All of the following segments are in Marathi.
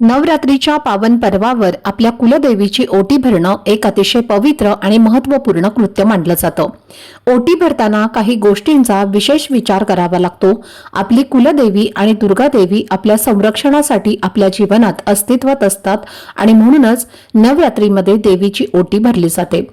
नवरात्रीच्या पावन पर्वावर आपल्या कुलदेवीची ओटी भरणं एक अतिशय पवित्र आणि महत्त्वपूर्ण कृत्य मानलं जातं. ओटी भरताना काही गोष्टींचा विशेष विचार करावा लागतो. आपली कुलदेवी आणि दुर्गादेवी आपल्या संरक्षणासाठी आपल्या जीवनात अस्तित्वात असतात आणि म्हणूनच नवरात्रीमध्ये देवीची ओटी भरली जाते.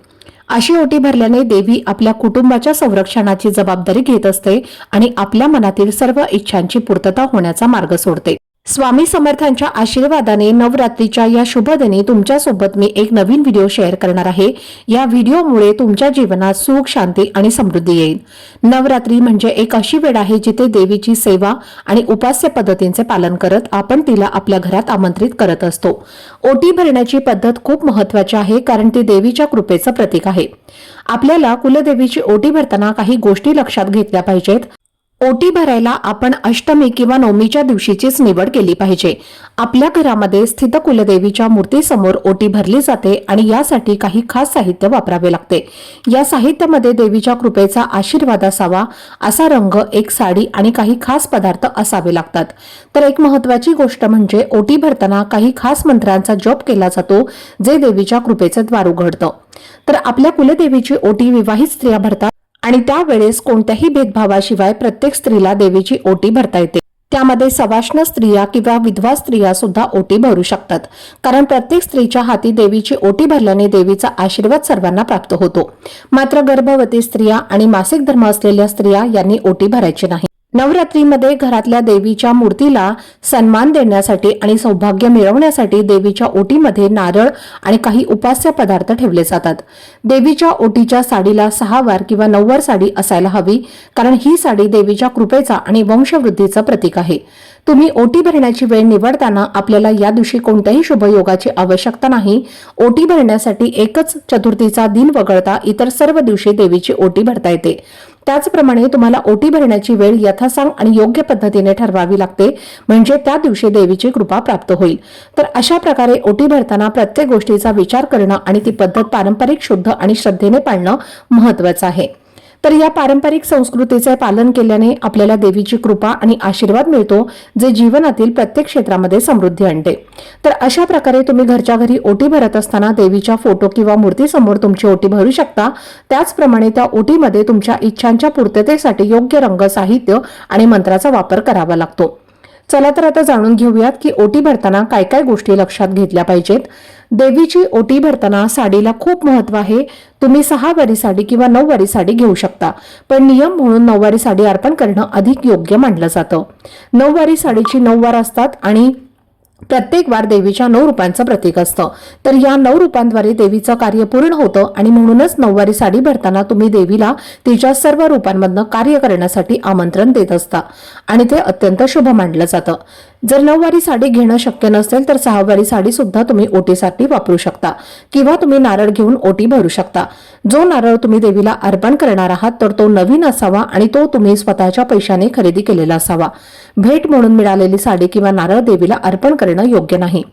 अशी ओटी भरल्याने देवी आपल्या कुटुंबाच्या संरक्षणाची जबाबदारी घेत असते आणि आपल्या मनातील सर्व इच्छांची पूर्तता होण्याचा मार्ग सोडते. स्वामी समर्थांच्या आशीर्वादाने नवरात्रीच्या या शुभदिनी तुमच्यासोबत मी एक नवीन व्हिडिओ शेअर करणार आहे. या व्हिडिओमुळे तुमच्या जीवनात सुख शांती आणि समृद्धी येईल. नवरात्री म्हणजे एक अशी वेळ आहे जिथे देवीची सेवा आणि उपास्य पद्धतींचे पालन करत आपण तिला आपल्या घरात आमंत्रित करत असतो. ओटी भरण्याची पद्धत खूप महत्वाची आहे कारण ती देवीच्या कृपेचं प्रतीक आहे. आपल्याला कुलदेवीची ओटी भरताना काही गोष्टी लक्षात घेतल्या पाहिजेत. ओटी भरायला आपण अष्टमी किंवा नवमीच्या दिवशीचीच निवड केली पाहिजे. आपल्या घरामध्ये स्थित कुलदेवीच्या मूर्तीसमोर ओटी भरली जाते आणि यासाठी काही खास साहित्य वापरावे लागते. या साहित्यामध्ये देवीच्या कृपेचा आशीर्वाद असावा असा रंग एक साडी आणि काही खास पदार्थ असावे लागतात. तर एक महत्वाची गोष्ट म्हणजे ओटी भरताना काही खास मंत्रांचा जप केला जातो जे देवीच्या कृपेचं द्वार उघडतं. तर आपल्या कुलदेवीची ओटी विवाहित स्त्रिया भरतात. आणि त्यावेळेस कोणत्याही भेदभावाशिवाय प्रत्येक स्त्रीला देवीची ओटी भरता येते. त्यामध्ये सवाष्ण स्त्रिया किंवा विधवा स्त्रिया सुद्धा ओटी भरू शकतात. कारण प्रत्येक स्त्रीच्या हाती देवीची ओटी भरल्याने देवीचा आशीर्वाद सर्वांना प्राप्त होतो. मात्र गर्भवती स्त्रिया आणि मासिक धर्म असलेल्या स्त्रिया यांनी ओटी भरायची नाही. नवरात्रीमध्ये घरातल्या देवीच्या मूर्तीला सन्मान देण्यासाठी आणि सौभाग्य मिळवण्यासाठी देवीच्या ओटीमध्ये नारळ आणि काही उपास्य पदार्थ ठेवले जातात. देवीच्या ओटीच्या साडीला सहा वार किंवा नऊवार साडी असायला हवी कारण ही साडी देवीच्या कृपेचा आणि वंशवृद्धीचं प्रतीक आहे. तुम्ही ओटी भरण्याची वेळ निवडताना आपल्याला या दिवशी कोणत्याही शुभयोगाची आवश्यकता नाही. ओटी भरण्यासाठी एकच चतुर्थीचा दिन वगळता इतर सर्व दिवशी देवीची ओटी भरता येते. त्याचप्रमाणे तुम्हाला ओटी भरण्याची वेळ यथासांग आणि योग्य पद्धतीने ठरवावी लागते. म्हणजे त्या दिवशी देवीची कृपा प्राप्त होईल. तर अशा प्रकारे ओटी भरताना प्रत्येक गोष्टीचा विचार करणं आणि ती पद्धत पारंपरिक शुद्ध आणि श्रद्धेने पाळणं महत्वाचं आहे. तर या पारंपरिक संस्कृतीचे पालन केल्याने आपल्याला देवीची कृपा आणि आशीर्वाद मिळतो जे जीवनातील प्रत्येक क्षेत्रामध्ये समृद्धी आणते. तर अशा प्रकारे तुम्ही घरच्या घरी ओटी भरत असताना देवीच्या फोटो किंवा मूर्तीसमोर तुमची ओटी भरू शकता. त्याचप्रमाणे त्या ओटीमध्ये तुमच्या इच्छांच्या पूर्ततेसाठी योग्य रंग साहित्य आणि मंत्राचा वापर करावा लागतो. चला तर आता जाणून घेऊयात की ओटी भरताना काय काय गोष्टी लक्षात घेतल्या पाहिजेत. देवीची ओटी भरताना साडीला खूप महत्त्व आहे. तुम्ही सहा वारी साडी किंवा नऊ वारी साडी घेऊ शकता पण नियम म्हणून नऊवारी साडी अर्पण करणं अधिक योग्य मानलं जातं. नऊवारी साडीची नऊ वार असतात आणि प्रत्येक वार देवीच्या नऊ रूपांचं प्रतीक असतं. तर या नऊ रूपांद्वारे देवीचं कार्य पूर्ण होतं आणि म्हणूनच नऊवारी साडी भरताना तुम्ही देवीला तिच्या सर्व रूपांमधनं कार्य करण्यासाठी आमंत्रण देत असता. आणि ते अत्यंत शुभ मानलं जातं. जर नऊवारी साडी घेणं शक्य नसेल तर सहावारी साडी सुद्धा तुम्ही ओटीसाठी वापरू शकता किंवा तुम्ही नारळ घेऊन ओटी भरू शकता. जो नारळ तुम्ही देवीला अर्पण करणार आहात तर तो नवीन असावा आणि तो तुम्ही स्वतःच्या पैशाने खरेदी केलेला असावा. भेट म्हणून मिळालेली साडी किंवा नारळ देवीला अर्पण करणं योग्य नाही.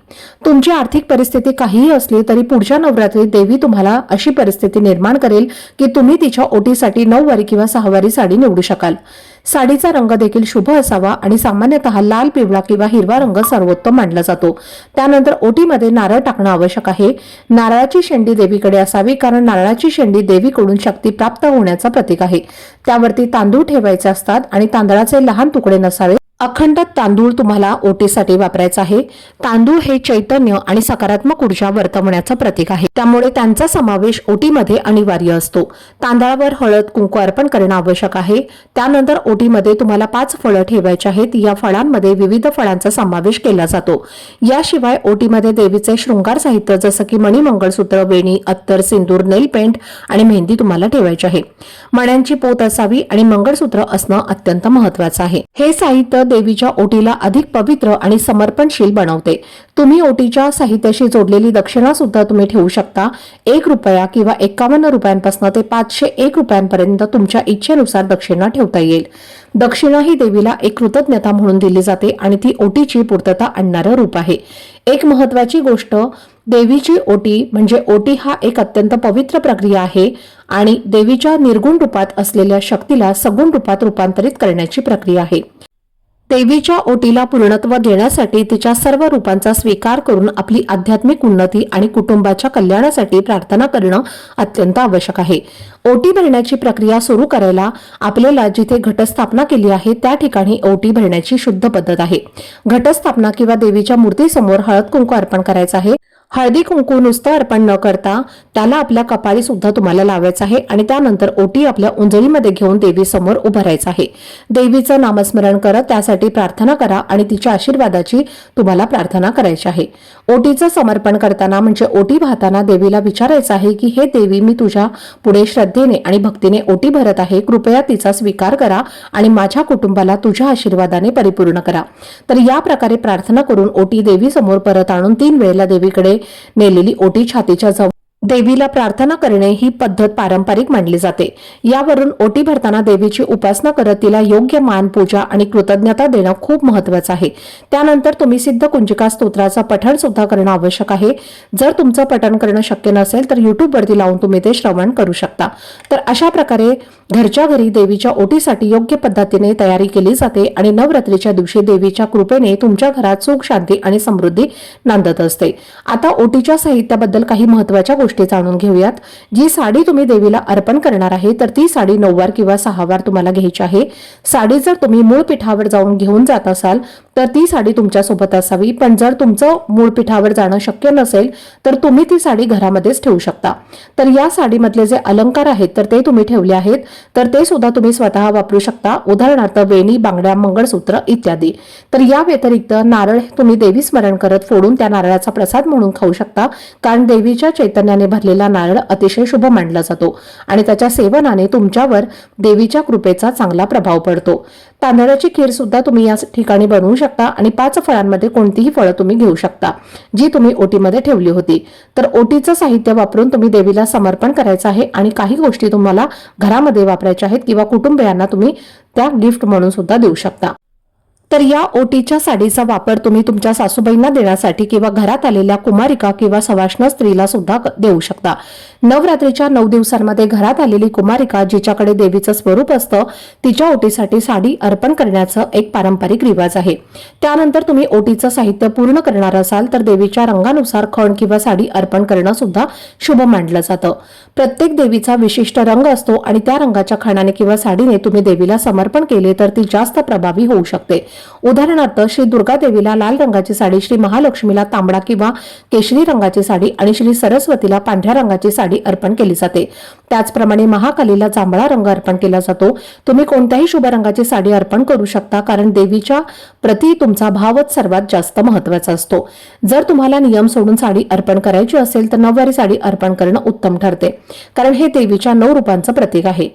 तुमची आर्थिक परिस्थिती काहीही असली तरी पुढच्या नवरात्रीत देवी तुम्हाला अशी परिस्थिती निर्माण करेल की तुम्ही तिच्या ओटीसाठी नऊवारी किंवा सहावारी साडी निवडू शकाल. साडीचा रंग देखील शुभ असावा आणि सामान्यतः लाल पिवळा किंवा हिरवा रंग सर्वोत्तम मानला जातो. त्यानंतर ओटीमध्ये नारळ टाकणं आवश्यक आहे. नारळाची शेंडी देवीकडे असावी कारण नारळाची शेंडी देवीकडून शक्ती प्राप्त होण्याचं प्रतीक आहे. त्यावरती तांदूळ ठेवायचे असतात आणि तांदळाचे लहान तुकडे नसावे. अखंड तांदूळ तुम्हाला ओटीसाठी वापरायचा आहे. तांदूळ हे चैतन्य आणि सकारात्मक ऊर्जा वर्तवण्याचं प्रतीक आहे. त्यामुळे त्यांचा समावेश ओटीमध्ये अनिवार्य असतो. तांदळावर हळद कुंकू अर्पण करणं आवश्यक आहे. त्यानंतर ओटीमध्ये तुम्हाला पाच फळं ठेवायची आहेत. या फळांमध्ये विविध फळांचा समावेश केला जातो. याशिवाय ओटीमध्ये देवीचे शृंगार साहित्य जसं की मणी मंगळसूत्र वेणी अत्तर सिंदूर नेल पेंट आणि मेहंदी तुम्हाला ठेवायची आहे. मण्यांची पोत असावी आणि मंगळसूत्र असणं अत्यंत महत्वाचं आहे. हे साहित्य देवीच्या ओटीला अधिक पवित्र आणि समर्पणशील बनवते. तुम्ही ओटीच्या साहित्याशी जोडलेली दक्षिणा सुद्धा तुम्ही ठेवू शकता. एक रुपया किंवा एकावन्न रुपयांपासून ते पाचशे एक रुपयांपर्यंत तुमच्या इच्छेनुसार दक्षिणा ठेवता येईल. दक्षिणा ही देवीला एक कृतज्ञता म्हणून दिली जाते आणि ती ओटीची पूर्तता आणणारं रूप आहे. एक महत्वाची गोष्ट देवीची ओटी म्हणजे ओटी हा एक अत्यंत पवित्र प्रक्रिया आहे आणि देवीच्या निर्गुण रूपात असलेल्या शक्तीला सगुण रूपात रूपांतरित करण्याची प्रक्रिया आहे. देवीच्या ओटीला पूर्णत्व देण्यासाठी तिच्या सर्व रूपांचा स्वीकार करून आपली आध्यात्मिक उन्नती आणि कुटुंबाच्या कल्याणासाठी प्रार्थना करणं अत्यंत आवश्यक आहे. ओटी भरण्याची प्रक्रिया सुरू करायला आपल्याला जिथे घटस्थापना केली आहे त्या ठिकाणी ओटी भरण्याची शुद्ध पद्धत आहे. घटस्थापना किंवा देवीच्या मूर्तीसमोर हळद कुंकू अर्पण करायचं आहे. हळदी कुंकू नुसतं अर्पण न करता त्याला आपल्या कपाळी सुद्धा तुम्हाला लावायचं आहे आणि त्यानंतर ओटी आपल्या उंजळीमध्ये घेऊन देवीसमोर उभं राहायचं आहे. देवीचं नामस्मरण करत त्यासाठी प्रार्थना करा आणि तिच्या आशीर्वादाची तुम्हाला प्रार्थना करायची आहे. ओटीचं समर्पण करताना म्हणजे ओटी वाहताना देवीला विचारायचं आहे की हे देवी मी तुझ्या पुढे श्रद्धेने आणि भक्तीने ओटी भरत आहे. कृपया तिचा स्वीकार करा आणि माझ्या कुटुंबाला तुझ्या आशीर्वादाने परिपूर्ण करा. तर या प्रकारे प्रार्थना करून ओटी देवीसमोर परत आणून तीन वेळेला देवीकडे नेलेली ओटी छातीच्या जवळ देवीला प्रार्थना करणे ही पद्धत पारंपरिक मानली जाते. यावरून ओटी भरताना देवीची उपासना करत तिला योग्य मान पूजा आणि कृतज्ञता देणं खूप महत्वाचं आहे. त्यानंतर तुम्ही सिद्ध कुंजिका स्तोत्राचं पठण सुद्धा करणं आवश्यक आहे. जर तुमचं पठण करणं शक्य नसेल तर युट्यूबवरती लावून तुम्ही ते श्रवण करू शकता. तर अशा प्रकारे घरच्या घरी देवीच्या ओटीसाठी योग्य पद्धतीने तयारी केली जाते आणि नवरात्रीच्या दिवशी देवीच्या कृपेने तुमच्या घरात सुख शांती आणि समृद्धी नांदत असते. आता ओटीच्या साहित्याबद्दल काही महत्त्वाच्या गोष्टी जाणून घेऊयात. जी साडी तुम्ही देवीला अर्पण करणार आहे तर ती साडी नऊवार किंवा सहावार तुम्हाला घ्यायची आहे. साडी जर तुम्ही मूळ पिठावर जाऊन घेऊन जात असाल तर ती साडी तुमच्यासोबत असावी. पण जर तुमचं मूळ पिठावर जाणं शक्य नसेल तर तुम्ही ती साडी घरामध्येच ठेवू शकता. तर या साडीमधले जे अलंकार आहेत तर ते तुम्ही ठेवले आहेत. तर ते सुद्धा तुम्ही स्वतः वापरू शकता. उदाहरणार्थ वेणी बांगड्या मंगळसूत्र इत्यादी. तर या व्यतिरिक्त नारळ तुम्ही देवी स्मरण करत फोडून त्या नारळाचा प्रसाद म्हणून खाऊ शकता. कारण देवीच्या चैतन्याने भरलेला नारळ अतिशय शुभ मानला जातो आणि त्याच्या सेवनाने तुमच्यावर देवीच्या कृपेचा चांगला प्रभाव पडतो. तांदळाची खीर सुद्धा तुम्ही या ठिकाणी बनवू शकता आणि पाच फळांमध्ये कोणतीही फळं तुम्ही घेऊ शकता जी तुम्ही ओटीमध्ये ठेवली होती. तर ओटीचं साहित्य वापरून तुम्ही देवीला समर्पण करायचं आहे आणि काही गोष्टी तुम्हाला घरामध्ये वापरायच्या आहेत किंवा कुटुंबियांना तुम्ही त्या गिफ्ट म्हणून सुद्धा देऊ शकता. तर या ओटीच्या साडीचा वापर तुम्ही तुमच्या सासूबाईंना देण्यासाठी किंवा घरात आलेल्या कुमारिका किंवा सवाष्ण स्त्रीला सुद्धा देऊ शकता. नवरात्रीच्या नऊ दिवसांमध्ये घरात आलेली कुमारिका जिच्याकडे देवीचं स्वरूप असतं तिच्या ओटीसाठी साडी अर्पण करण्याचं एक पारंपरिक रिवाज आहे. त्यानंतर तुम्ही ओटीचं साहित्य पूर्ण करणार असाल तर देवीच्या रंगानुसार खण किंवा साडी अर्पण करणं सुद्धा शुभ मानलं जातं. प्रत्येक देवीचा विशिष्ट रंग असतो आणि त्या रंगाच्या खणाने किंवा साडीने तुम्ही देवीला समर्पण केले तर ती जास्त प्रभावी होऊ शकते. उदाहरणार्थ श्री दुर्गा देवीला लाल रंगाची साडी श्री महालक्ष्मीला तांबडा किंवा केशरी रंगाची साडी आणि श्री सरस्वतीला पांढऱ्या रंगाची साडी अर्पण केली जाते. त्याचप्रमाणे महाकालीला जांभळा रंग अर्पण केला जातो. तुम्ही कोणत्याही शुभ रंगाची साडी अर्पण करू शकता कारण देवीच्या प्रती तुमचा भावच सर्वात जास्त महत्त्वाचा असतो. जर तुम्हाला नियम सोडून साडी अर्पण करायची असेल तर नऊवारी साडी अर्पण करणं उत्तम ठरते कारण हे देवीच्या नऊ रूपांचं प्रतीक आहे.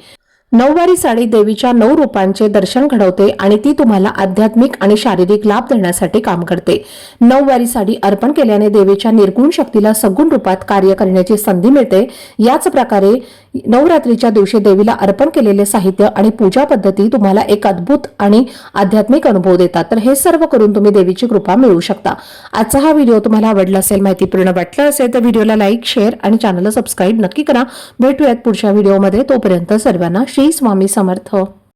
नऊवारी साडी देवीच्या नऊ रूपांचे दर्शन घडवते आणि ती तुम्हाला आध्यात्मिक आणि शारीरिक लाभ देण्यासाठी काम करते. नऊवारी साडी अर्पण केल्याने देवीच्या निर्गुण शक्तीला सगुण रूपात कार्य करण्याची संधी मिळते. याच प्रकारे नवरात्रीच्या दिवशी देवीला अर्पण केलेले साहित्य आणि पूजा पद्धती तुम्हाला एक अद्भुत आणि आध्यात्मिक अनुभव देतात. तर हे सर्व करून तुम्ही देवीची कृपा मिळवू शकता. आजचा हा व्हिडिओ तुम्हाला आवडला असेल माहितीपूर्ण वाटला असेल तर व्हिडिओला लाईक शेअर आणि चॅनलला सबस्क्राईब नक्की करा. भेटूयात पुढच्या व्हिडिओमध्ये. तोपर्यंत सर्वांना श्री स्वामी समर्थ.